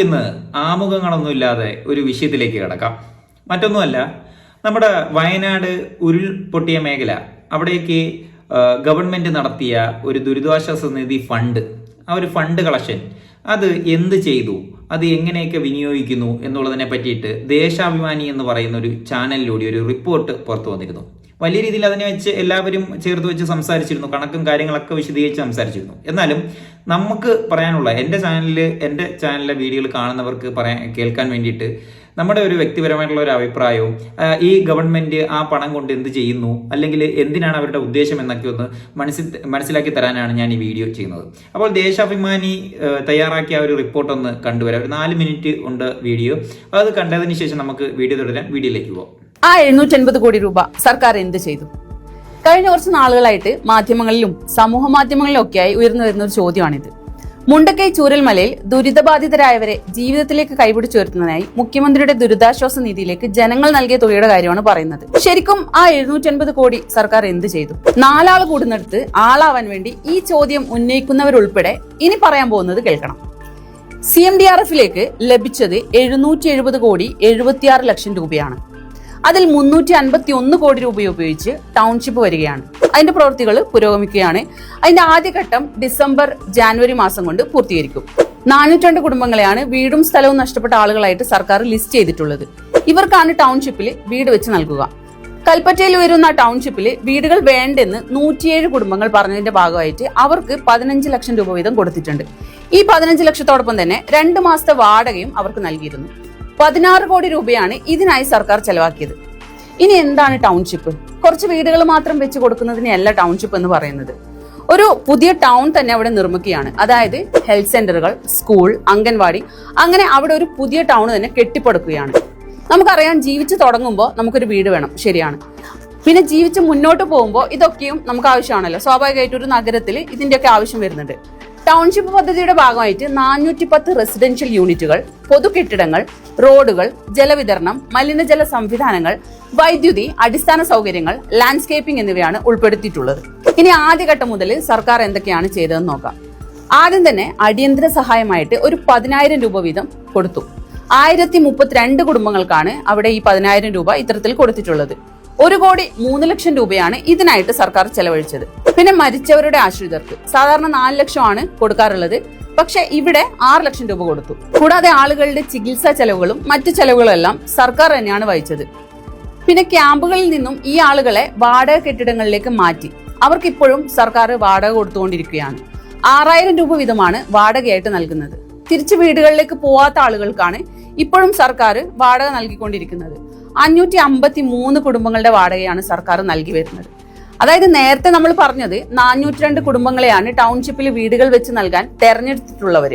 നമുക്കിന്ന് ആമുഖങ്ങളൊന്നുമില്ലാതെ ഒരു വിഷയത്തിലേക്ക് കിടക്കാം. മറ്റൊന്നുമല്ല നമ്മുടെ വയനാട് ഉരുൾപൊട്ടിയ മേഖല അവിടേക്ക് ഗവൺമെന്റ് നടത്തിയ ഒരു ദുരിതാശ്വാസ നിധി ഫണ്ട് ആ ഒരു ഫണ്ട് കളക്ഷൻ അത് എന്ത് ചെയ്തു? അത് എങ്ങനെയൊക്കെ വിനിയോഗിക്കുന്നു എന്നുള്ളതിനെ പറ്റിയിട്ട് ദേശാഭിമാനി എന്ന് പറയുന്ന ഒരു ചാനലിലൂടെ ഒരു റിപ്പോർട്ട് പുറത്തു വന്നിരുന്നു. വലിയ രീതിയിൽ അതിനെ വെച്ച് എല്ലാവരും ചേർത്ത് വെച്ച് സംസാരിച്ചിരുന്നു. കണക്കും കാര്യങ്ങളൊക്കെ വിശദീകരിച്ച് സംസാരിച്ചിരുന്നു. എന്നാലും നമുക്ക് പറയാനുള്ള എന്റെ ചാനലിൽ എന്റെ ചാനലിലെ വീഡിയോകൾ കാണുന്നവർക്ക് പറയാൻ കേൾക്കാൻ വേണ്ടിയിട്ട് നമ്മുടെ ഒരു വ്യക്തിപരമായിട്ടുള്ള ഒരു അഭിപ്രായവും ഈ ഗവൺമെന്റ് ആ പണം കൊണ്ട് എന്ത് ചെയ്യുന്നു അല്ലെങ്കിൽ എന്തിനാണ് അവരുടെ ഉദ്ദേശം എന്നൊക്കെ ഒന്ന് മനസ്സിൽ മനസ്സിലാക്കി തരാനാണ് ഞാൻ ഈ വീഡിയോ ചെയ്യുന്നത്. അപ്പോൾ ദേശാഭിമാനി തയ്യാറാക്കിയ ഒരു റിപ്പോർട്ട് ഒന്ന് കണ്ടുവരാം. ഒരു നാല് മിനിറ്റ് ഉണ്ട് വീഡിയോ. അത് കണ്ടതിന് ശേഷം നമുക്ക് വീഡിയോ തുടരാം. വീഡിയോയിലേക്ക് പോകാം ആ എഴുന്നൂറ്റി അൻപത് കോടി രൂപ സർക്കാർ എന്ത് ചെയ്തു? കഴിഞ്ഞ കുറച്ച് നാളുകളായിട്ട് മാധ്യമങ്ങളിലും സമൂഹ മാധ്യമങ്ങളിലും ഒക്കെയായി ഉയർന്നു വരുന്ന ഒരു ചോദ്യമാണിത്. മുണ്ടക്കൈ ചൂരൽമലയിൽ ദുരിതബാധിതരായവരെ ജീവിതത്തിലേക്ക് കൈപിടിച്ചുയർത്തുന്നതിനായി മുഖ്യമന്ത്രിയുടെ ദുരിതാശ്വാസ നിധിയിലേക്ക് ജനങ്ങൾ നൽകിയ തുകയുടെ കാര്യമാണ് പറയുന്നത്. ശരിക്കും ആ എഴുന്നൂറ്റി അൻപത് കോടി സർക്കാർ എന്ത് ചെയ്തു? നാലാൾ കൂടുന്നിടത്ത് ആളാവാൻ വേണ്ടി ഈ ചോദ്യം ഉന്നയിക്കുന്നവരുൾപ്പെടെ ഇനി പറയാൻ പോകുന്നത് കേൾക്കണം. സി എം ഡി ആർ എഫിലേക്ക് ലഭിച്ചത് എഴുന്നൂറ്റി എഴുപത് കോടി എഴുപത്തിയാറ് ലക്ഷം രൂപയാണ്. അതിൽ മുന്നൂറ്റി അൻപത്തി ഒന്ന് കോടി രൂപ ഉപയോഗിച്ച് ടൗൺഷിപ്പ് വരികയാണ്. അതിന്റെ പ്രവൃത്തികൾ പുരോഗമിക്കുകയാണ്. അതിന്റെ ആദ്യഘട്ടം ഡിസംബർ ജാനുവരി മാസം കൊണ്ട് പൂർത്തീകരിക്കും. നാനൂറ്റി കുടുംബങ്ങളെയാണ് വീടും സ്ഥലവും നഷ്ടപ്പെട്ട ആളുകളായിട്ട് സർക്കാർ ലിസ്റ്റ് ചെയ്തിട്ടുള്ളത്. ഇവർക്കാണ് ടൗൺഷിപ്പിൽ വീട് വെച്ച് നൽകുക. കൽപ്പറ്റയിൽ വരുന്ന ടൗൺഷിപ്പിൽ വീടുകൾ വേണ്ടെന്ന് നൂറ്റിയേഴ് കുടുംബങ്ങൾ പറഞ്ഞതിന്റെ ഭാഗമായിട്ട് അവർക്ക് പതിനഞ്ച് ലക്ഷം രൂപ വീതം കൊടുത്തിട്ടുണ്ട്. ഈ പതിനഞ്ച് ലക്ഷത്തോടൊപ്പം തന്നെ രണ്ട് മാസത്തെ വാടകയും അവർക്ക് നൽകിയിരുന്നു. പതിനാറ് കോടി രൂപയാണ് ഇതിനായി സർക്കാർ ചെലവാക്കിയത്. ഇനി എന്താണ് ടൗൺഷിപ്പ് കുറച്ച് വീടുകൾ മാത്രം വെച്ച് കൊടുക്കുന്നതിനെയല്ല ടൗൺഷിപ്പ് എന്ന് പറയുന്നത്. ഒരു പുതിയ ടൗൺ തന്നെ അവിടെ നിർമ്മിക്കുകയാണ്. അതായത് ഹെൽത്ത് സെന്ററുകൾ സ്കൂൾ അംഗൻവാടി അങ്ങനെ അവിടെ ഒരു പുതിയ ടൗൺ തന്നെ കെട്ടിപ്പടുക്കുകയാണ്. നമുക്കറിയാം ജീവിച്ചു തുടങ്ങുമ്പോൾ നമുക്കൊരു വീട് വേണം. ശരിയാണ്. പിന്നെ ജീവിച്ച് മുന്നോട്ട് പോകുമ്പോൾ ഇതൊക്കെയും നമുക്ക് ആവശ്യമാണല്ലോ. സ്വാഭാവികമായിട്ട് ഒരു നഗരത്തിൽ ഇതിന്റെയൊക്കെ ആവശ്യം വരുന്നുണ്ട്. ടൗൺഷിപ്പ് പദ്ധതിയുടെ ഭാഗമായിട്ട് നാനൂറ്റി പത്ത് റെസിഡൻഷ്യൽ യൂണിറ്റുകൾ പൊതു കെട്ടിടങ്ങൾ റോഡുകൾ ജലവിതരണം മലിനജല സംവിധാനങ്ങൾ വൈദ്യുതി അടിസ്ഥാന സൗകര്യങ്ങൾ ലാൻഡ്സ്കേപ്പിംഗ് എന്നിവയാണ് ഉൾപ്പെടുത്തിയിട്ടുള്ളത്. ഇനി ആദ്യഘട്ടം മുതൽ സർക്കാർ എന്തൊക്കെയാണ് ചെയ്തതെന്ന് നോക്കാം. ആദ്യം തന്നെ അടിയന്തര സഹായമായിട്ട് ഒരു പതിനായിരം രൂപ വീതം കൊടുത്തു. ആയിരത്തി മുപ്പത്തിരണ്ട് കുടുംബങ്ങൾക്കാണ് അവിടെ ഈ പതിനായിരം രൂപ ഇത്തരത്തിൽ കൊടുത്തിട്ടുള്ളത്. ഒരു കോടി മൂന്ന് ലക്ഷം രൂപയാണ് ഇതിനായിട്ട് സർക്കാർ ചെലവഴിച്ചത്. പിന്നെ മരിച്ചവരുടെ ആശ്രിതർക്ക് സാധാരണ നാല് ലക്ഷമാണ് കൊടുക്കാറുള്ളത്. പക്ഷെ ഇവിടെ ആറ് ലക്ഷം രൂപ കൊടുത്തു. കൂടാതെ ആളുകളുടെ ചികിത്സാ ചെലവുകളും മറ്റു ചെലവുകളും എല്ലാം സർക്കാർ തന്നെയാണ് വഹിച്ചത്. പിന്നെ ക്യാമ്പുകളിൽ നിന്നും ഈ ആളുകളെ വാടക കെട്ടിടങ്ങളിലേക്ക് മാറ്റി. അവർക്ക് ഇപ്പോഴും സർക്കാർ വാടക കൊടുത്തുകൊണ്ടിരിക്കുകയാണ്. ആറായിരം രൂപ വീതമാണ് വാടകയായിട്ട് നൽകുന്നത്. തിരിച്ചു വീടുകളിലേക്ക് പോവാത്ത ആളുകൾക്കാണ് ഇപ്പോഴും സർക്കാർ വാടക നൽകിക്കൊണ്ടിരിക്കുന്നത്. അഞ്ഞൂറ്റി അമ്പത്തി മൂന്ന് കുടുംബങ്ങളുടെ വാടകയാണ് സർക്കാർ നൽകി വരുന്നത്. അതായത് നേരത്തെ നമ്മൾ പറഞ്ഞത് നാനൂറ്റി രണ്ട് കുടുംബങ്ങളെയാണ് ടൗൺഷിപ്പിൽ വീടുകൾ വെച്ച് നൽകാൻ തെരഞ്ഞെടുത്തിട്ടുള്ളവർ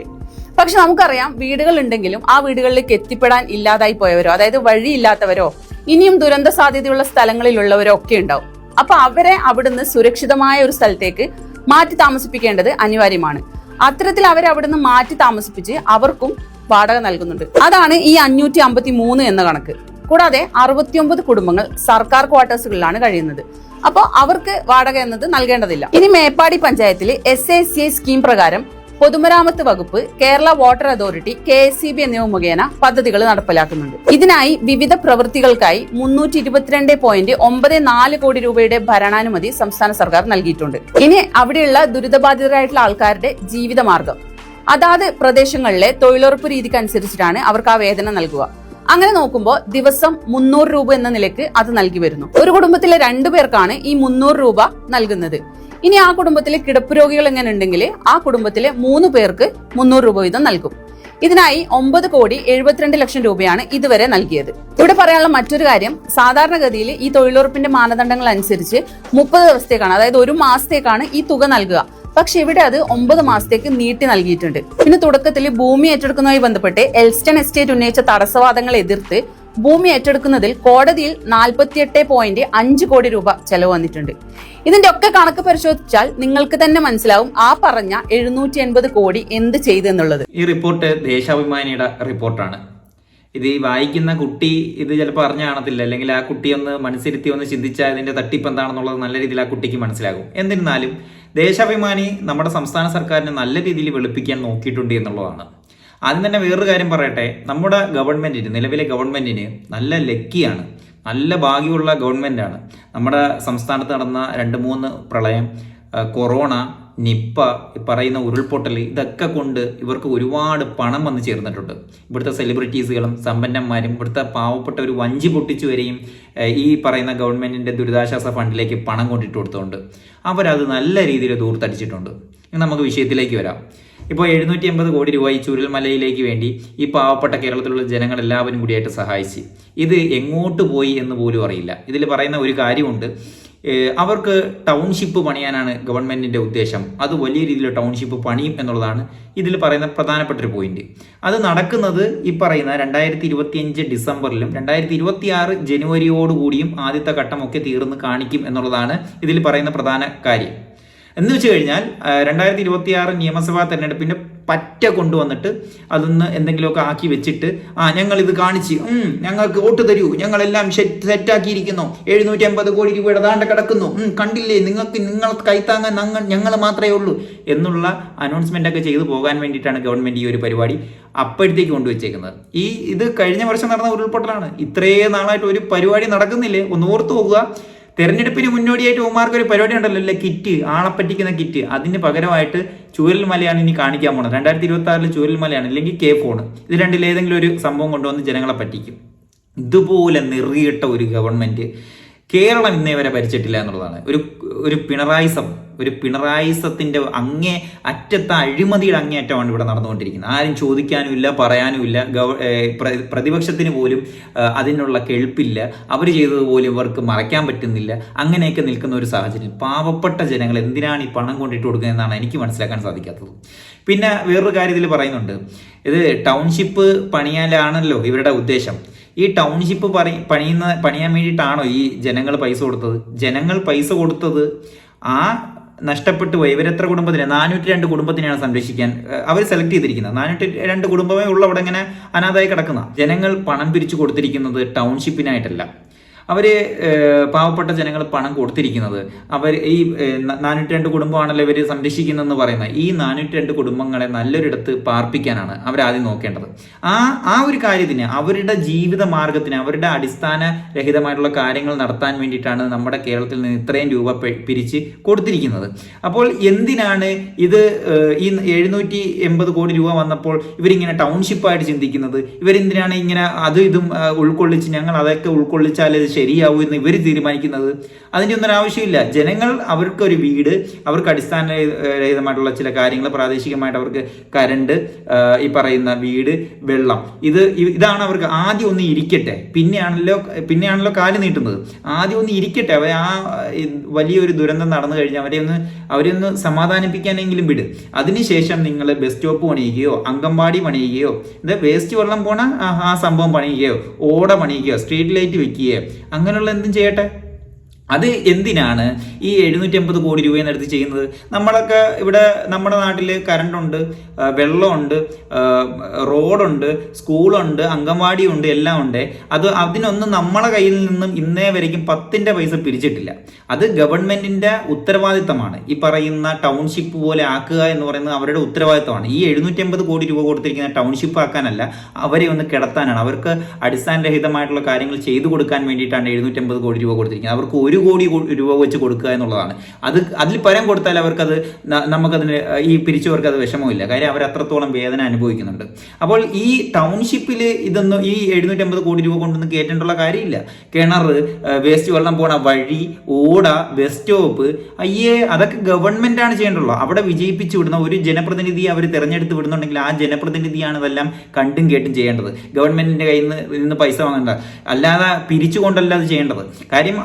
പക്ഷെ നമുക്കറിയാം വീടുകൾ ഉണ്ടെങ്കിലും ആ വീടുകളിലേക്ക് എത്തിപ്പെടാൻ ഇല്ലാതായി പോയവരോ അതായത് വഴിയില്ലാത്തവരോ ഇനിയും ദുരന്ത സാധ്യതയുള്ള സ്ഥലങ്ങളിലുള്ളവരോ ഒക്കെ ഉണ്ടാവും. അപ്പൊ അവരെ അവിടുന്ന് സുരക്ഷിതമായ ഒരു സ്ഥലത്തേക്ക് മാറ്റി താമസിപ്പിക്കേണ്ടത് അനിവാര്യമാണ്. അത്തരത്തിൽ അവരെ അവിടുന്ന് മാറ്റി താമസിപ്പിച്ച് അവർക്കും വാടക നൽകുന്നുണ്ട്. അതാണ് ഈ അഞ്ഞൂറ്റി അമ്പത്തി മൂന്ന് എന്ന കണക്ക്. കൂടാതെ അറുപത്തിയൊമ്പത് കുടുംബങ്ങൾ സർക്കാർ ക്വാർട്ടേഴ്സുകളിലാണ് കഴിയുന്നത്. അപ്പോൾ അവർക്ക് വാടക എന്നത് നൽകേണ്ടതില്ല. ഇനി മേപ്പാടി പഞ്ചായത്തിൽ S A C I scheme പ്രകാരം പൊതുമരാമത്ത് വകുപ്പ് Kerala water authority K S C B എന്നിവ മുഖേന പദ്ധതികൾ നടപ്പിലാക്കുന്നുണ്ട്. ഇതിനായി വിവിധ പ്രവൃത്തികൾക്കായി മുന്നൂറ്റി ഇരുപത്തിരണ്ട് പോയിന്റ് ഒമ്പത് നാല് കോടി രൂപയുടെ ഭരണാനുമതി സംസ്ഥാന സർക്കാർ നൽകിയിട്ടുണ്ട്. ഇനി അവിടെയുള്ള ദുരിതബാധിതരായിട്ടുള്ള ആൾക്കാരുടെ ജീവിതമാർഗം. അതാത് പ്രദേശങ്ങളിലെ തൊഴിലുറപ്പ് രീതിക്ക് അനുസരിച്ചിട്ടാണ് അവർക്ക് ആ വേതനം നൽകുക. അങ്ങനെ നോക്കുമ്പോൾ ദിവസം മുന്നൂറ് രൂപ എന്ന നിലയ്ക്ക് അത് നൽകി വരുന്നു. ഒരു കുടുംബത്തിലെ രണ്ടു പേർക്കാണ് ഈ മുന്നൂറ് രൂപ നൽകുന്നത്. ഇനി ആ കുടുംബത്തിലെ കിടപ്പ് രോഗികൾ എങ്ങനെ ഉണ്ടെങ്കിൽ ആ കുടുംബത്തിലെ മൂന്ന് പേർക്ക് മുന്നൂറ് രൂപ വീതം നൽകും. ഇതിനായി ഒമ്പത് കോടി എഴുപത്തിരണ്ട് ലക്ഷം രൂപയാണ് ഇതുവരെ നൽകിയത്. ഇവിടെ പറയാനുള്ള മറ്റൊരു കാര്യം സാധാരണഗതിയിൽ ഈ തൊഴിലുറപ്പിന്റെ മാനദണ്ഡങ്ങൾ അനുസരിച്ച് മുപ്പത് ദിവസത്തേക്കാണ് അതായത് ഒരു മാസത്തേക്കാണ് ഈ തുക നൽകുക. പക്ഷെ ഇവിടെ അത് ഒമ്പത് മാസത്തേക്ക് നീട്ടി നൽകിയിട്ടുണ്ട്. പിന്നെ തുടക്കത്തിൽ ഭൂമി ഏറ്റെടുക്കുന്നതുമായി ബന്ധപ്പെട്ട് എൽസ്റ്റൺ എസ്റ്റേറ്റ് ഉന്നയിച്ച തടസ്സവാദങ്ങളെ എതിർത്ത് ഭൂമി ഏറ്റെടുക്കുന്നതിൽ കോടതിയിൽ നാൽപ്പത്തിയെട്ട് പോയിന്റ് അഞ്ച് കോടി രൂപ ചെലവ് വന്നിട്ടുണ്ട്. ഇതിന്റെ ഒക്കെ കണക്ക് പരിശോധിച്ചാൽ നിങ്ങൾക്ക് തന്നെ മനസ്സിലാവും ആ പറഞ്ഞ എഴുന്നൂറ്റി എൺപത് കോടി എന്ത് ചെയ്തെന്നുള്ളത് ഈ റിപ്പോർട്ട് ദേശാഭിമാനിയുടെ റിപ്പോർട്ടാണ്. ഇത് ഈ വായിക്കുന്ന കുട്ടി ഇത് ചിലപ്പോൾ അറിഞ്ഞ കാണത്തില്ല. അല്ലെങ്കിൽ ആ കുട്ടി ഒന്ന് മനസ്സിരുത്തി ഒന്ന് ചിന്തിച്ചാൽ ഇതിന്റെ തട്ടിപ്പ് എന്താണെന്നുള്ളത് നല്ല രീതിയിൽ ആ കുട്ടിക്ക് മനസ്സിലാകും. എന്നിരുന്നാലും ദേശാഭിമാനി നമ്മുടെ സംസ്ഥാന സർക്കാരിനെ നല്ല രീതിയിൽ വെളുപ്പിക്കാൻ നോക്കിയിട്ടുണ്ട് എന്നുള്ളതാണ്. ആദ്യം തന്നെ വേറൊരു കാര്യം പറയട്ടെ. നമ്മുടെ ഗവൺമെന്റിന് നിലവിലെ ഗവൺമെന്റിന് നല്ല ലക്കിയാണ്. നല്ല ഭാഗ്യമുള്ള ഗവൺമെന്റാണ്. നമ്മുടെ സംസ്ഥാനത്ത് നടന്ന രണ്ട് മൂന്ന് പ്രളയം കൊറോണ നിപ്പ പറയുന്ന ഉരുൾപൊട്ടൽ ഇതൊക്കെ കൊണ്ട് ഇവർക്ക് ഒരുപാട് പണം വന്നു ചേർന്നിട്ടുണ്ട്. ഇവിടുത്തെ സെലിബ്രിറ്റീസുകളും സമ്പന്നന്മാരും ഇവിടുത്തെ പാവപ്പെട്ട ഒരു വഞ്ചി പൊട്ടിച്ചു വരെയും ഈ പറയുന്ന ഗവൺമെന്റിന്റെ ദുരിതാശ്വാസ ഫണ്ടിലേക്ക് പണം കൊണ്ടിട്ട് കൊടുത്തുകൊണ്ട് അവരത് നല്ല രീതിയിൽ ദൂർത്തടിച്ചിട്ടുണ്ട് നമുക്ക് വിഷയത്തിലേക്ക് വരാം. ഇപ്പോൾ എഴുന്നൂറ്റി എൺപത് കോടി രൂപ ഈ ചുരൽമലയിലേക്ക് വേണ്ടി ഈ പാവപ്പെട്ട കേരളത്തിലുള്ള ജനങ്ങൾ എല്ലാവരും കൂടിയായിട്ട് സഹായിച്ച്. ഇത് എങ്ങോട്ട് പോയി എന്ന് പോലും അറിയില്ല. ഇതിൽ പറയുന്ന ഒരു കാര്യമുണ്ട്. അവർക്ക് ടൗൺഷിപ്പ് പണിയാനാണ് ഗവൺമെന്റിന്റെ ഉദ്ദേശം. അത് വലിയ രീതിയിൽ ടൗൺഷിപ്പ് പണിയും എന്നുള്ളതാണ് ഇതിൽ പറയുന്ന പ്രധാനപ്പെട്ട ഒരു പോയിന്റ് അത് നടക്കുന്നത് ഈ പറയുന്ന രണ്ടായിരത്തി ഇരുപത്തിയഞ്ച് ഡിസംബറിലും രണ്ടായിരത്തി ഇരുപത്തി ആറ് ജനുവരിയോടുകൂടിയും ആദ്യത്തെ ഘട്ടമൊക്കെ തീർന്ന് കാണിക്കും എന്നുള്ളതാണ് ഇതിൽ പറയുന്ന പ്രധാന കാര്യം. എന്ന് വെച്ച് കഴിഞ്ഞാൽ രണ്ടായിരത്തി ഇരുപത്തി ആറ് നിയമസഭാ തെരഞ്ഞെടുപ്പിന്റെ പറ്റ കൊണ്ടുവന്നിട്ട് അതൊന്ന് എന്തെങ്കിലുമൊക്കെ ആക്കി വെച്ചിട്ട് ആ ഞങ്ങൾ ഇത് കാണിച്ച് ഞങ്ങൾക്ക് വോട്ട് തരൂ. ഞങ്ങളെല്ലാം സെറ്റാക്കിയിരിക്കുന്നു. എഴുന്നൂറ്റി അമ്പത് കോടി രൂപയുടെ ഇടതാണ്ട് കിടക്കുന്നു. കണ്ടില്ലേ? നിങ്ങൾക്ക് നിങ്ങൾ കൈത്താങ്ങാൻ ഞങ്ങൾ മാത്രമേ ഉള്ളൂ. എന്നുള്ള അനൗൺസ്മെന്റ് ഒക്കെ ചെയ്തു പോകാൻ വേണ്ടിയിട്ടാണ് ഗവൺമെന്റ് ഈ ഒരു പരിപാടി അപ്പോഴത്തേക്ക് കൊണ്ടുവച്ചേക്കുന്നത്. ഈ ഇത് കഴിഞ്ഞ വർഷം നടന്ന ഉരുൾപൊട്ടലാണ്. ഇത്രയും നാളായിട്ട് ഒരു പരിപാടി നടക്കുന്നില്ലേ? ഒന്ന് ഓർത്തു പോകുക തെരഞ്ഞെടുപ്പിന് മുന്നോടിയായിട്ട് ഉമാർക്ക് ഒരു പരിപാടി ഉണ്ടല്ലോ അല്ലേ? കിറ്റ് ആളപ്പറ്റിക്കുന്ന കിറ്റ്. അതിന് പകരമായിട്ട് ചൂരൽമലയാണ് ഇനി കാണിക്കാൻ പോണത്. രണ്ടായിരത്തി ഇരുപത്തി ആറിൽ ചൂരൽമലയാണ് അല്ലെങ്കിൽ കെ ഫോൺ ഇത് രണ്ടിൽ ഏതെങ്കിലും ഒരു സംഭവം കൊണ്ടുവന്ന് ജനങ്ങളെ പറ്റിക്കും. ഇതുപോലെ നെറിയിട്ട ഒരു ഗവൺമെന്റ് കേരളം ഇന്നേ വരെ ഭരിച്ചിട്ടില്ല എന്നുള്ളതാണ്. ഒരു ഒരു പിണറായിസം ഒരു പിണറായിസത്തിന്റെ അങ്ങേ അറ്റത്തെ അഴിമതിയുടെ അങ്ങേയറ്റമാണ് ഇവിടെ നടന്നുകൊണ്ടിരിക്കുന്നത്. ആരും ചോദിക്കാനുമില്ല പറയാനുമില്ല ഗവ പ്രതിപക്ഷത്തിന് പോലും അതിനുള്ള കെഴുപ്പില്ല അവർ ചെയ്തതുപോലും ഇവർക്ക് മറയ്ക്കാൻ പറ്റുന്നില്ല. അങ്ങനെയൊക്കെ നിൽക്കുന്ന ഒരു സാഹചര്യം. പാവപ്പെട്ട ജനങ്ങൾ എന്തിനാണ് ഈ പണം കൊണ്ടിട്ട് കൊടുക്കുന്നതെന്നാണ് എനിക്ക് മനസ്സിലാക്കാൻ സാധിക്കാത്തത്. പിന്നെ വേറൊരു കാര്യം ഇതിൽ പറയുന്നുണ്ട്. ഇത് ടൗൺഷിപ്പ് പണിയാനാണല്ലോ ഇവരുടെ ഉദ്ദേശം. ഈ ടൗൺഷിപ്പ് പറ പണിയുന്ന പണിയാൻ വേണ്ടിയിട്ടാണോ ഈ ജനങ്ങൾ പൈസ കൊടുത്തത്? ജനങ്ങൾ പൈസ കൊടുത്തത് ആ നഷ്ടപ്പെട്ടു പോയി. ഇവരെത്ര കുടുംബത്തിന്? നാനൂറ്റി രണ്ട് കുടുംബത്തിനെയാണ് സംരക്ഷിക്കാൻ അവർ സെലക്ട് ചെയ്തിരിക്കുന്നത്. നാനൂറ്റി രണ്ട് കുടുംബമേ ഉള്ള അവിടെ ഇങ്ങനെ അനാഥായി കിടക്കുന്ന ജനങ്ങൾ പണം പിരിച്ചു കൊടുത്തിരിക്കുന്നത് ടൗൺഷിപ്പിനായിട്ടല്ല അവർ പാവപ്പെട്ട ജനങ്ങൾ പണം കൊടുത്തിരിക്കുന്നത്. അവർ ഈ നാനൂറ്റി രണ്ട് കുടുംബമാണല്ലോ ഇവർ സംരക്ഷിക്കുന്നതെന്ന് പറയുന്നത്. ഈ നാനൂറ്റി രണ്ട് കുടുംബങ്ങളെ നല്ലൊരിടത്ത് പാർപ്പിക്കാനാണ് അവരാദ്യം നോക്കേണ്ടത്. ആ ആ ഒരു കാര്യത്തിന് അവരുടെ ജീവിത മാർഗത്തിന് അവരുടെ അടിസ്ഥാന രഹിതമായിട്ടുള്ള കാര്യങ്ങൾ നടത്താൻ വേണ്ടിയിട്ടാണ് നമ്മുടെ കേരളത്തിൽ നിന്ന് ഇത്രയും രൂപ പിരിച്ച് കൊടുത്തിരിക്കുന്നത്. അപ്പോൾ എന്തിനാണ് ഇത് ഈ എഴുന്നൂറ്റി എൺപത് കോടി രൂപ വന്നപ്പോൾ ഇവരിങ്ങനെ ടൗൺഷിപ്പായിട്ട് ചിന്തിക്കുന്നത്? ഇവരെന്തിനാണ് ഇങ്ങനെ അതും ഇതും ഉൾക്കൊള്ളിച്ച് ഞങ്ങൾ അതൊക്കെ ഉൾക്കൊള്ളിച്ചാൽ ഇത് ശരിയാവൂ എന്ന് ഇവർ തീരുമാനിക്കുന്നത്? അതിന്റെ ഒന്നും ആവശ്യമില്ല. ജനങ്ങൾ അവർക്കൊരു വീട് അവർക്ക് അടിസ്ഥാന രഹിതമായിട്ടുള്ള ചില കാര്യങ്ങൾ പ്രാദേശികമായിട്ട് അവർക്ക് കരണ്ട് ഈ പറയുന്ന വീട് വെള്ളം. ഇത് ഇതാണ് അവർക്ക് ആദ്യം ഒന്ന് ഇരിക്കട്ടെ. പിന്നെയാണല്ലോ പിന്നെയാണല്ലോ കാൽ നീട്ടുന്നത്. ആദ്യം ഒന്ന് ഇരിക്കട്ടെ. അവർ ആ വലിയൊരു ദുരന്തം നടന്നു കഴിഞ്ഞാൽ അവരെ ഒന്ന് അവരെ ഒന്ന് സമാധാനിപ്പിക്കാനെങ്കിലും വിട്. അതിനുശേഷം നിങ്ങൾ ബസ് സ്റ്റോപ്പ് പണിയുകയോ അങ്കമ്പാടി പണിയുകയോ ഇത് വേസ്റ്റ് വെള്ളം പോണ ആ സംഭവം പണിയുകയോ ഓട പണിയുകയോ സ്ട്രീറ്റ് ലൈറ്റ് വെക്കുകയോ അങ്ങനെയുള്ള എന്തും ചെയ്യട്ടെ? അത് എന്തിനാണ് ഈ എഴുന്നൂറ്റി അമ്പത് കോടി രൂപയെന്ന് എടുത്ത് ചെയ്യുന്നത്? നമ്മളൊക്കെ ഇവിടെ നമ്മുടെ നാട്ടിൽ കറണ്ടുണ്ട് വെള്ളമുണ്ട് റോഡുണ്ട് സ്കൂളുണ്ട് അംഗൻവാടി ഉണ്ട് എല്ലാം ഉണ്ട്. അത് അതിനൊന്നും നമ്മളെ കയ്യിൽ നിന്നും ഇന്നേ വരയ്ക്കും പത്തിന്റെ പൈസ പിരിച്ചിട്ടില്ല. അത് ഗവൺമെന്റിന്റെ ഉത്തരവാദിത്തമാണ്. ഈ പറയുന്ന ടൗൺഷിപ്പ് പോലെ ആക്കുക എന്ന് പറയുന്നത് അവരുടെ ഉത്തരവാദിത്തമാണ്. ഈ എഴുന്നൂറ്റി അമ്പത് കോടി രൂപ കൊടുത്തിരിക്കുന്ന ടൗൺഷിപ്പ് ആക്കാനല്ല അവരെ ഒന്ന് കിടത്താനാണ്. അവർക്ക് അടിസ്ഥാനരഹിതമായിട്ടുള്ള കാര്യങ്ങൾ ചെയ്തു കൊടുക്കാൻ വേണ്ടിയിട്ടാണ് എഴുന്നൂറ്റി അമ്പത് കോടി രൂപ കൊടുത്തിരിക്കുന്നത്. അവർക്ക് ഒരു കോടി രൂപ വെച്ച് കൊടുക്കുക എന്നുള്ളതാണ്. അത് അതിൽ പരം കൊടുത്താൽ അവർക്കത് നമുക്കതിന് ഈ പിരിച്ചവർക്ക് അത് വിഷമമില്ല. കാര്യം അവർ അത്രത്തോളം വേദന അനുഭവിക്കുന്നുണ്ട്. അപ്പോൾ ഈ ടൗൺഷിപ്പിൽ ഇതൊന്നും ഈ എഴുന്നൂറ്റമ്പത് കോടി രൂപ കൊണ്ടൊന്നും കയറ്റേണ്ടുള്ള കാര്യമില്ല. കിണർ വേസ്റ്റ് വെള്ളം പോണ വഴി ഓട ബസ് സ്റ്റോപ്പ് അയ്യേ അതൊക്കെ ഗവൺമെന്റ് ആണ് ചെയ്യേണ്ടുള്ളൂ. അവിടെ വിജയിപ്പിച്ചു വിടുന്ന ഒരു ജനപ്രതിനിധിയെ അവർ തിരഞ്ഞെടുത്ത് വിടുന്നുണ്ടെങ്കിൽ ആ ജനപ്രതിനിധിയാണ് ഇതെല്ലാം കണ്ടും കേട്ടും ചെയ്യേണ്ടത്. ഗവൺമെന്റിന്റെ കയ്യിൽ നിന്ന് പൈസ വാങ്ങേണ്ട. അല്ലാതെ പിരിച്ചുകൊണ്ടല്ല അത് ചെയ്യേണ്ടത്. കാര്യം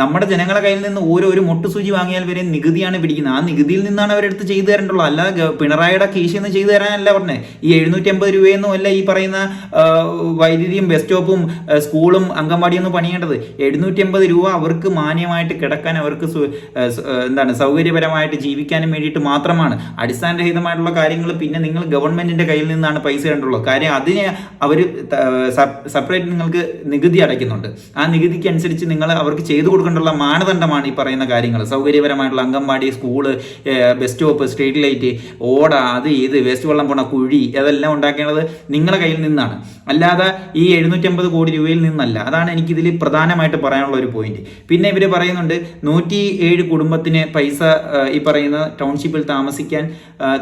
നമ്മുടെ ജനങ്ങളെ കയ്യിൽ നിന്ന് ഓരോ ഒരു മുട്ടുസൂചി വാങ്ങിയാൽ വരെ നികുതിയാണ് പിടിക്കുന്നത്. ആ നികുതിയിൽ നിന്നാണ് അവരെടുത്ത് ചെയ്തു തരേണ്ടുള്ളൂ. അല്ലാതെ പിണറായിയുടെ കീശയിൽ നിന്ന് ചെയ്തു തരാനല്ല പറഞ്ഞത് ഈ എഴുന്നൂറ്റി അമ്പത് രൂപയൊന്നും അല്ല ഈ പറയുന്ന വൈദ്യുതിയും ബസ് സ്റ്റോപ്പും സ്കൂളും അംഗൻവാടിയൊന്നും പണിയേണ്ടത്. എഴുന്നൂറ്റി അമ്പത് രൂപ അവർക്ക് മാന്യമായിട്ട് കിടക്കാൻ അവർക്ക് എന്താണ് സൗകര്യപരമായിട്ട് ജീവിക്കാനും വേണ്ടിയിട്ട് മാത്രമാണ്. അടിസ്ഥാനരഹിതമായിട്ടുള്ള കാര്യങ്ങൾ പിന്നെ നിങ്ങൾ ഗവൺമെന്റിന്റെ കയ്യിൽ നിന്നാണ് പൈസ ഇടേണ്ടുള്ളത് കാര്യം അതിന് അവർ സെപ്പറേറ്റ് നിങ്ങൾക്ക് നികുതി അടയ്ക്കുന്നുണ്ട്. ആ നികുതിക്ക് അനുസരിച്ച് നിങ്ങൾ അവർക്ക് ചെയ്തു കൊടുക്കേണ്ടുള്ള മാനദണ്ഡമാണ് ഈ പറയുന്ന കാര്യങ്ങൾ. സൗകര്യപരമായിട്ടുള്ള anganwadi school bus stop street light ഓട അത് ഇത് വേസ്റ്റ് വെള്ളം പോണ കുഴി അതെല്ലാം ഉണ്ടാക്കേണ്ടത് നിങ്ങളുടെ കയ്യിൽ നിന്നാണ്. അല്ലാതെ ഈ എഴുന്നൂറ്റമ്പത് കോടി രൂപയിൽ നിന്നല്ല. അതാണ് എനിക്കിതിൽ പ്രധാനമായിട്ട് പറയാനുള്ള ഒരു പോയിന്റ് പിന്നെ ഇവർ പറയുന്നുണ്ട് നൂറ്റി ഏഴ് കുടുംബത്തിന് പൈസ ഈ പറയുന്ന ടൗൺഷിപ്പിൽ താമസിക്കാൻ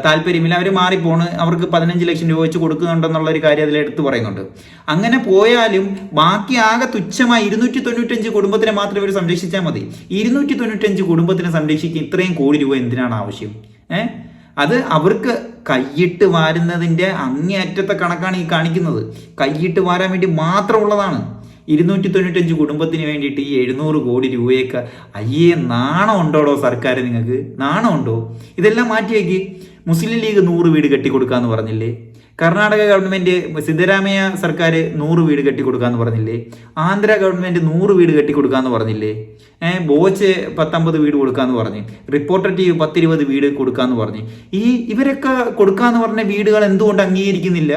താല്പര്യമില്ല. അവർ മാറിപ്പോണ്. അവർക്ക് പതിനഞ്ച് ലക്ഷം രൂപ വെച്ച് കൊടുക്കുന്നുണ്ടെന്നുള്ള ഒരു കാര്യം അതിൽ എടുത്തു പറയുന്നുണ്ട്. അങ്ങനെ പോയാലും ബാക്കി ആകെ തുച്ഛമായി ഇരുന്നൂറ്റി തൊണ്ണൂറ്റഞ്ച് കുടുംബത്തിന് മാത്രമേ ഇവർ സംരക്ഷിച്ചാൽ മതി. ഇരുന്നൂറ്റി തൊണ്ണൂറ്റഞ്ച് കുടുംബത്തിനെ സംരക്ഷിക്കാൻ ഇത്രയും കോടി രൂപ എന്തിനാണ് ആവശ്യം? ഏഹ് അത് അവർക്ക് കൈയിട്ട് വാരുന്നതിന്റെ അങ്ങേയറ്റത്തെ കണക്കാണ് ഈ കാണിക്കുന്നത്. കൈയിട്ട് വാരാൻ വേണ്ടി മാത്രമുള്ളതാണ്. ഇരുന്നൂറ്റി തൊണ്ണൂറ്റഞ്ച് കുടുംബത്തിന് വേണ്ടിയിട്ട് ഈ എഴുന്നൂറ് കോടി രൂപയൊക്കെ അയ്യേ നാണം ഉണ്ടോടോ സർക്കാർ നിങ്ങൾക്ക്? നാണം ഉണ്ടോ? ഇതെല്ലാം മാറ്റിവെക്ക്. മുസ്ലിം ലീഗ് നൂറ് വീട് കെട്ടിക്കൊടുക്കാന്ന് പറഞ്ഞില്ലേ? കർണാടക ഗവൺമെന്റ് സിദ്ധരാമയ്യ സർക്കാർ നൂറ് വീട് കെട്ടിക്കൊടുക്കാന്ന് പറഞ്ഞില്ലേ? ആന്ധ്ര ഗവൺമെന്റ് നൂറ് വീട് കെട്ടിക്കൊടുക്കാന്ന് പറഞ്ഞില്ലേ? ഏഹ് ബോച്ച് പത്തൊമ്പത് വീട് കൊടുക്കാന്ന് പറഞ്ഞു. റിപ്പോർട്ടർ ടി പത്തിരുപത് വീട് കൊടുക്കാന്ന് പറഞ്ഞു. ഈ ഇവരൊക്കെ കൊടുക്കാന്ന് പറഞ്ഞ വീടുകൾ എന്തുകൊണ്ട് അംഗീകരിക്കുന്നില്ല?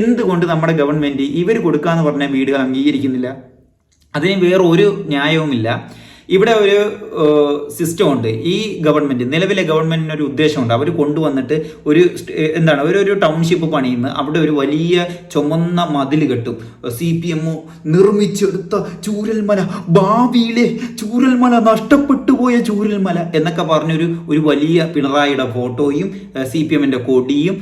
എന്തുകൊണ്ട് നമ്മുടെ ഗവൺമെന്റ് ഇവർ കൊടുക്കാന്ന് പറഞ്ഞ വീടുകൾ അംഗീകരിക്കുന്നില്ല? അതിന് വേറെ ഒരു ന്യായവുമില്ല. ഇവിടെ ഒരു സിസ്റ്റം ഉണ്ട്. ഈ ഗവൺമെന്റ് നിലവിലെ ഗവൺമെന്റിന് ഒരു ഉദ്ദേശമുണ്ട്. അവർ കൊണ്ടുവന്നിട്ട് ഒരു എന്താണ് ഒരു ഒരു ടൗൺഷിപ്പ് പണിയുന്ന. അവിടെ ഒരു വലിയ ചുമന്ന മതിൽ കെട്ടും. സി പി എം നിർമ്മിച്ചെടുത്ത ചൂരൽമല ഭാവിയിലെ ചൂരൽമല നഷ്ടപ്പെട്ടു പോയ ചൂരൽമല എന്നൊക്കെ പറഞ്ഞൊരു ഒരു വലിയ പിണറായിയുടെ ഫോട്ടോയും സി പി എമ്മിന്റെ കൊടിയും.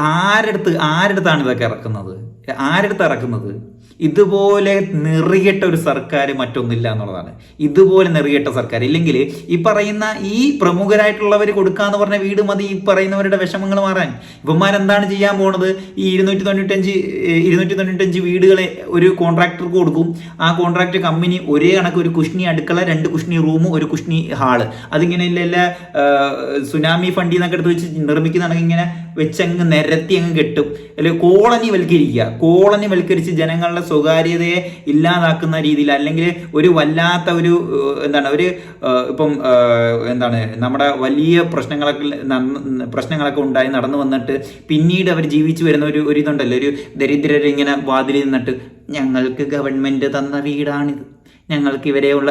ആരടുത്ത് ആരടുത്താണ് ഇതൊക്കെ ഇറക്കുന്നത്? ആരടുത്ത് ഇറക്കുന്നത്? ഇതുപോലെ നെറികെട്ട ഒരു സർക്കാർ മറ്റൊന്നില്ല എന്നുള്ളതാണ്. ഇതുപോലെ നെറികെട്ട സർക്കാർ ഇല്ലെങ്കിൽ ഈ പറയുന്ന ഈ പ്രമുഖരായിട്ടുള്ളവർ കൊടുക്കാന്ന് പറഞ്ഞ വീട് മതി ഈ പറയുന്നവരുടെ വിഷമങ്ങൾ മാറാൻ. ഇവന്മാരെന്താണ് ചെയ്യാൻ പോണത്? ഈ ഇരുന്നൂറ്റി തൊണ്ണൂറ്റഞ്ച് ഇരുന്നൂറ്റി തൊണ്ണൂറ്റഞ്ച് വീടുകളെ ഒരു കോൺട്രാക്ടർക്ക് കൊടുക്കും. ആ കോൺട്രാക്ട് കമ്പനി ഒരേ കണക്ക് ഒരു കുഷ്ണി അടുക്കള രണ്ട് കുഷ്ണി റൂമും ഒരു കുഷ്ണി ഹാൾ. അതിങ്ങനെ ഇല്ല സുനാമി ഫണ്ടിൽ നിന്നൊക്കെ എടുത്ത് വെച്ച് നിർമ്മിക്കുന്നതാണെങ്കിൽ ഇങ്ങനെ വെച്ചങ്ങ് നിരത്തി അങ്ങ് കെട്ടും. അല്ലെങ്കിൽ കോളനി വൽക്കരിക്കുക. കോളനി വൽക്കരിച്ച് ജനങ്ങളുടെ സ്വകാര്യതയെ ഇല്ലാതാക്കുന്ന രീതിയിൽ അല്ലെങ്കിൽ ഒരു വല്ലാത്ത ഒരു എന്താണ് ഒരു ഇപ്പം എന്താണ് നമ്മുടെ വലിയ പ്രശ്നങ്ങളൊക്കെ പ്രശ്നങ്ങളൊക്കെ ഉണ്ടായി നടന്നു വന്നിട്ട് പിന്നീട് അവർ ജീവിച്ചു വരുന്ന ഒരു ഒരു ഇതുണ്ടല്ലോ. ഒരു ദരിദ്രരിങ്ങനെ വാതിലിൽ നിന്നിട്ട് ഞങ്ങൾക്ക് ഗവൺമെന്റ് തന്ന വീടാണിത്. ഞങ്ങൾക്ക് ഇവരെ ഉള്ള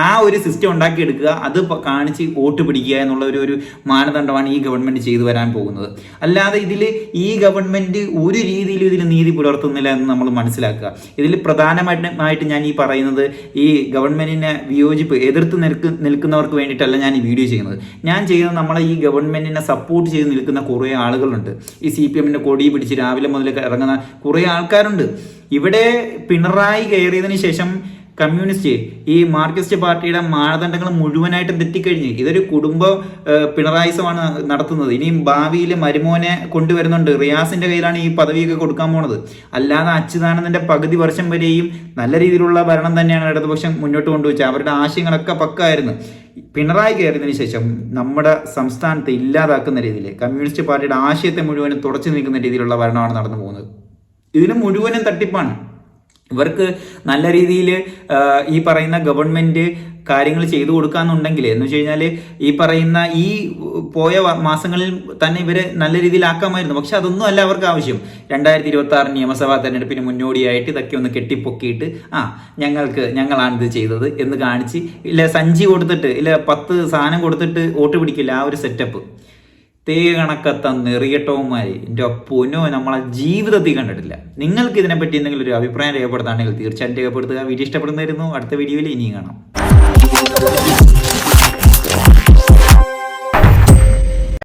ആ ഒരു സിസ്റ്റം ഉണ്ടാക്കിയെടുക്കുക അത് കാണിച്ച് വോട്ട് പിടിക്കുക എന്നുള്ള ഒരു ഒരു മാനദണ്ഡമാണ് ഈ ഗവൺമെന്റ് ചെയ്തു വരാൻ പോകുന്നത്. അല്ലാതെ ഇതിൽ ഈ ഗവൺമെന്റ് ഒരു രീതിയിലും ഇതിൽ നീതി പുലർത്തുന്നില്ല എന്ന് നമ്മൾ മനസ്സിലാക്കുക. ഇതിൽ പ്രധാനമായിട്ട് ഞാൻ ഈ പറയുന്നത് ഈ ഗവൺമെന്റിനെ വിയോജിപ്പ് എതിർത്ത് നിൽക്ക് നിൽക്കുന്നവർക്ക് വേണ്ടിയിട്ടല്ല ഞാൻ ഈ വീഡിയോ ചെയ്യുന്നത്. ഞാൻ ചെയ്യുന്നത് നമ്മളെ ഈ ഗവൺമെന്റിനെ സപ്പോർട്ട് ചെയ്ത് നിൽക്കുന്ന കുറേ ആളുകളുണ്ട്. ഈ സി പി എമ്മിന്റെ കൊടി പിടിച്ച് രാവിലെ മുതൽ ഇറങ്ങുന്ന കുറേ ആൾക്കാരുണ്ട്. ഇവിടെ പിണറായി കയറിയതിന് ശേഷം കമ്മ്യൂണിസ്റ്റ് ഈ മാർക്സിസ്റ്റ് പാർട്ടിയുടെ മാനദണ്ഡങ്ങൾ മുഴുവനായിട്ടും തെറ്റിക്കഴിഞ്ഞ് ഇതൊരു കുടുംബ പിണറായിസമാണ് നടത്തുന്നത്. ഇനിയും ഭാവിയിൽ മരുമോനെ കൊണ്ടുവരുന്നുണ്ട്. റിയാസിന്റെ കയ്യിലാണ് ഈ പദവിയൊക്കെ കൊടുക്കാൻ പോണത്. അല്ലാതെ അച്യുതാനന്ദന്റെ പകുതി വർഷം വരെയും നല്ല രീതിയിലുള്ള ഭരണം തന്നെയാണ് ഇടതുപക്ഷം മുന്നോട്ട് കൊണ്ടുവച്ചത്. അവരുടെ ആശയങ്ങളൊക്കെ പക്കായിരുന്നു. പിണറായി കയറിയതിനു ശേഷം നമ്മുടെ സംസ്ഥാനത്തെ ഇല്ലാതാക്കുന്ന രീതിയിൽ കമ്മ്യൂണിസ്റ്റ് പാർട്ടിയുടെ ആശയത്തെ മുഴുവനും തുടച്ചു നീക്കുന്ന രീതിയിലുള്ള ഭരണമാണ് നടന്നു പോകുന്നത്. ഇതിന് മുഴുവനും തട്ടിപ്പാണ്. ഇവർക്ക് നല്ല രീതിയിൽ ഈ പറയുന്ന ഗവൺമെന്റ് കാര്യങ്ങൾ ചെയ്തു കൊടുക്കാന്നുണ്ടെങ്കിൽ എന്ന് വെച്ച് കഴിഞ്ഞാൽ ഈ പറയുന്ന ഈ പോയ മാസങ്ങളിൽ തന്നെ ഇവരെ നല്ല രീതിയിൽ ആക്കാമായിരുന്നു. പക്ഷെ അതൊന്നും അല്ല അവർക്ക് ആവശ്യം. രണ്ടായിരത്തി ഇരുപത്തി ആറ് നിയമസഭാ തെരഞ്ഞെടുപ്പിന് മുന്നോടിയായിട്ട് ഇതൊക്കെ ഒന്ന് കെട്ടിപ്പൊക്കിയിട്ട് ആ ഞങ്ങൾക്ക് ഞങ്ങളാണ് ഇത് ചെയ്തത് എന്ന് കാണിച്ച് ഇല്ല സഞ്ചി കൊടുത്തിട്ട് ഇല്ല പത്ത് സാധനം കൊടുത്തിട്ട് വോട്ട് പിടിക്കില്ല ആ ഒരു സെറ്റപ്പ് തേ കണക്കത്ത നെറിയട്ടവന്മാരെ എന്റെ പൊന്നോ നമ്മളെ ജീവിതത്തിൽ കണ്ടിട്ടില്ല. നിങ്ങൾക്ക് ഇതിനെപ്പറ്റി എന്തെങ്കിലും ഒരു അഭിപ്രായം രേഖപ്പെടുത്താണെങ്കിൽ തീർച്ചയായിട്ടും രേഖപ്പെടുത്തുക. വീഡിയോ ഇഷ്ടപ്പെടുന്നതായിരുന്നു അടുത്ത വീഡിയോയിൽ ഇനിയും കാണാം.